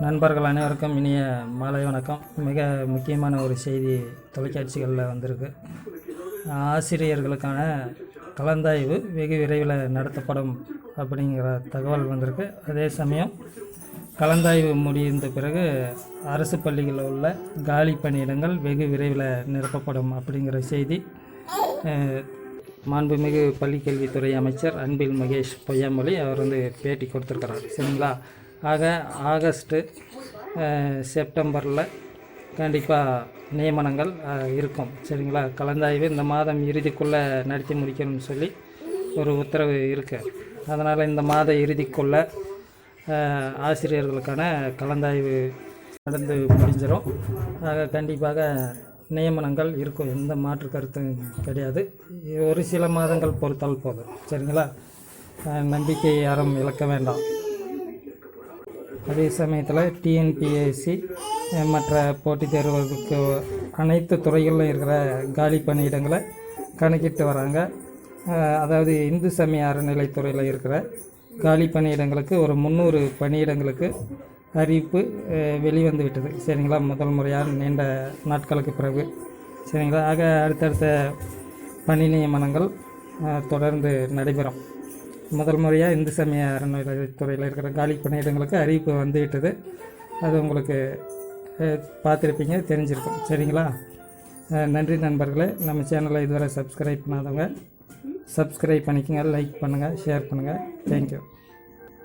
நண்பர்கள் அனைவருக்கும் இனிய மாலை வணக்கம். மிக முக்கியமான ஒரு செய்தி தொலைக்காட்சிகளில் வந்திருக்கு. ஆசிரியர்களுக்கான கலந்தாய்வு வெகு விரைவில் நடத்தப்படும் அப்படிங்கிற தகவல் வந்திருக்கு. அதே சமயம் கலந்தாய்வு முடிந்த பிறகு அரசு பள்ளிகளில் உள்ள காலி பணியிடங்கள் வெகு விரைவில் நிரப்பப்படும் அப்படிங்கிற செய்தி. மாண்புமிகு பள்ளிக்கல்வித்துறை அமைச்சர் அன்பில் மகேஷ் பொய்யாமொழி அவர் வந்து பேட்டி கொடுத்துருக்கிறார். சரிங்களா? ஆக ஆகஸ்ட்டு செப்டம்பரில் கண்டிப்பாக நியமனங்கள் இருக்கும். சரிங்களா? கலந்தாய்வு இந்த மாதம் இறுதிக்குள்ளே நடத்தி முடிக்கணும்னு சொல்லி ஒரு உத்தரவு இருக்குது அதனால் இந்த மாத இறுதிக்குள்ளே ஆசிரியர்களுக்கான கலந்தாய்வு நடந்து முடிஞ்சிடும் ஆக கண்டிப்பாக நியமனங்கள் இருக்கும். எந்த மாற்று கருத்தும் கிடையாது. ஒரு சில மாதங்கள் பொறுத்தால் போதும். சரிங்களா? நம்பிக்கை யாரும் இழக்க வேண்டாம். அதே சமயத்தில் டிஎன்பிஎஸ்சி மற்ற போட்டித் தேர்வுகளுக்கு அனைத்து துறைகளிலும் இருக்கிற காலி பணியிடங்களை கணக்கிட்டு வராங்க. அதாவது இந்து சமய அறநிலைத்துறையில் இருக்கிற காலி பணியிடங்களுக்கு ஒரு முந்நூறு பணியிடங்களுக்கு அறிவிப்பு வெளிவந்து விட்டது. சரிங்களா? முதல் முறையாக நீண்ட நாட்களுக்கு பிறகு. சரிங்களா? ஆக அடுத்தடுத்த பணி நியமனங்கள் தொடர்ந்து நடைபெறும். முதல் முறையாக இந்து சமய அறநிலையத்துறையில் இருக்கிற காலி பணியிடங்களுக்கு அறிவிப்பு வந்துவிட்டது. அது உங்களுக்கு பார்த்துருப்பீங்க தெரிஞ்சிருக்கும். சரிங்களா? நன்றி நண்பர்களே. நம்ம சேனலை இதுவரை சப்ஸ்கிரைப் பண்ணாதவங்க சப்ஸ்கிரைப் பண்ணிக்கங்க லைக் பண்ணுங்கள் ஷேர் பண்ணுங்கள் தேங்க்யூ